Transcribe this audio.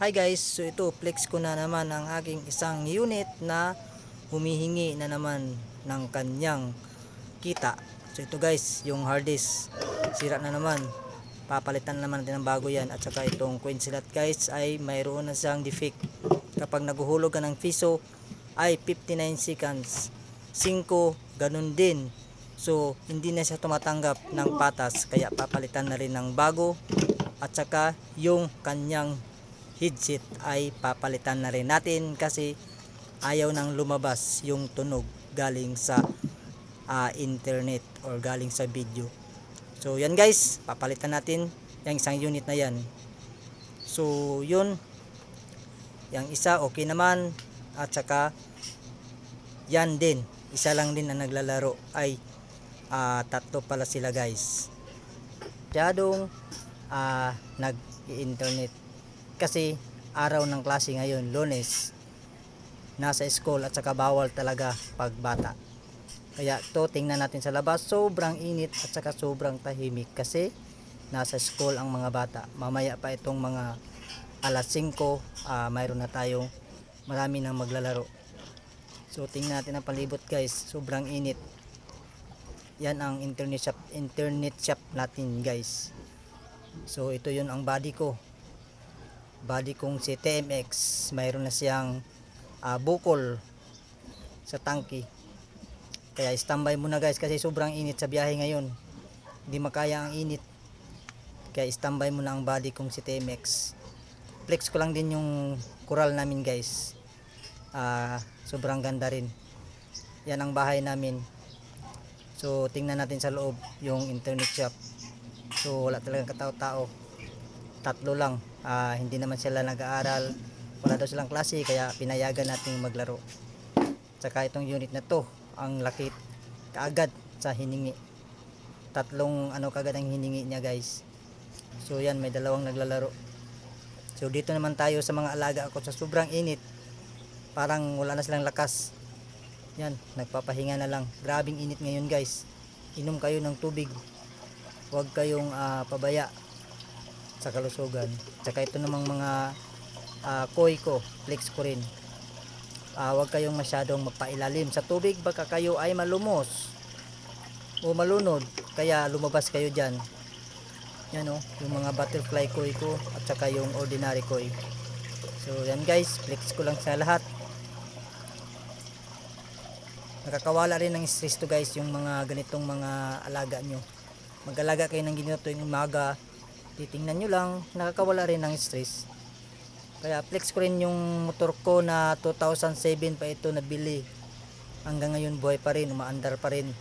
Hi guys, so ito flex ko na naman ang aking isang unit na humihingi na naman ng kanyang kita. So ito guys, yung hard disk sira na naman. Papalitan na naman natin ng bago yan at saka itong coin slot guys ay mayroon na siyang defect. Kapag naguhulog ka ng piso ay 59 seconds. 5 ganun din. So hindi na siya tumatanggap ng patas kaya papalitan na rin ng bago at saka yung kanyang headset ay papalitan na rin natin kasi ayaw nang lumabas yung tunog galing sa ah, internet or galing sa video. So yan guys, papalitan natin yung isang unit na yan. So yun, yung isa okay naman at saka yan din, isa lang din ang naglalaro ay ah, tatlo pala sila guys. Masyadong ah, nag-internet kasi araw ng klase ngayon, lunes, nasa school at saka bawal talaga pag bata. Kaya to tingnan natin sa labas, sobrang init at saka sobrang tahimik kasi nasa school ang mga bata. Mamaya pa itong mga alas 5, ah, mayroon na tayong marami nang maglalaro. So tingnan natin ang palibot guys, sobrang init. Yan ang internet shop, internet shop natin guys. So ito yun ang body ko body kong si TMX mayroon na siyang ah, bukol sa tangki. Kaya standby muna guys kasi sobrang init sa biyahe ngayon. Hindi makaya ang init. Kaya standby muna ang body kong si TMX flex ko lang din yung coral namin guys. Ah, sobrang ganda rin. Yan ang bahay namin. So tingnan natin sa loob yung internet shop. So wala talagang katao-tao. Tatlo lang Ah, hindi naman sila nag-aaral. Wala daw silang klase kaya pinayagan natin maglaro. Tsaka itong unit na to ang laki kaagad sa hiningi. Tatlong ano kagad ang hiningi niya guys. So yan may dalawang naglalaro. So dito naman tayo sa mga alaga ako sa sobrang init. Parang wala na silang lakas. Yan nagpapahinga na lang. Grabing init ngayon guys. Inom kayo ng tubig. Huwag kayong ah, pabaya sa kalusugan. Tsaka ito namang mga ah, koi ko, flex ko rin. Ah, huwag kayong masyadong magpailalim sa tubig baka kayo ay malumos o malunod kaya lumabas kayo dyan. Yan o, yung mga butterfly koi ko at saka yung ordinary koi. So yan guys, flex ko lang sa lahat. Nakakawala rin ng stress to guys yung mga ganitong mga alaga nyo. Mag-alaga kayo ng ganito tuwing umaga, titingnan nyo lang nakakawala rin ng stress. Kaya flex ko rin yung motor ko na 2007 pa ito nabili. Hanggang ngayon buhay pa rin umaandar pa rin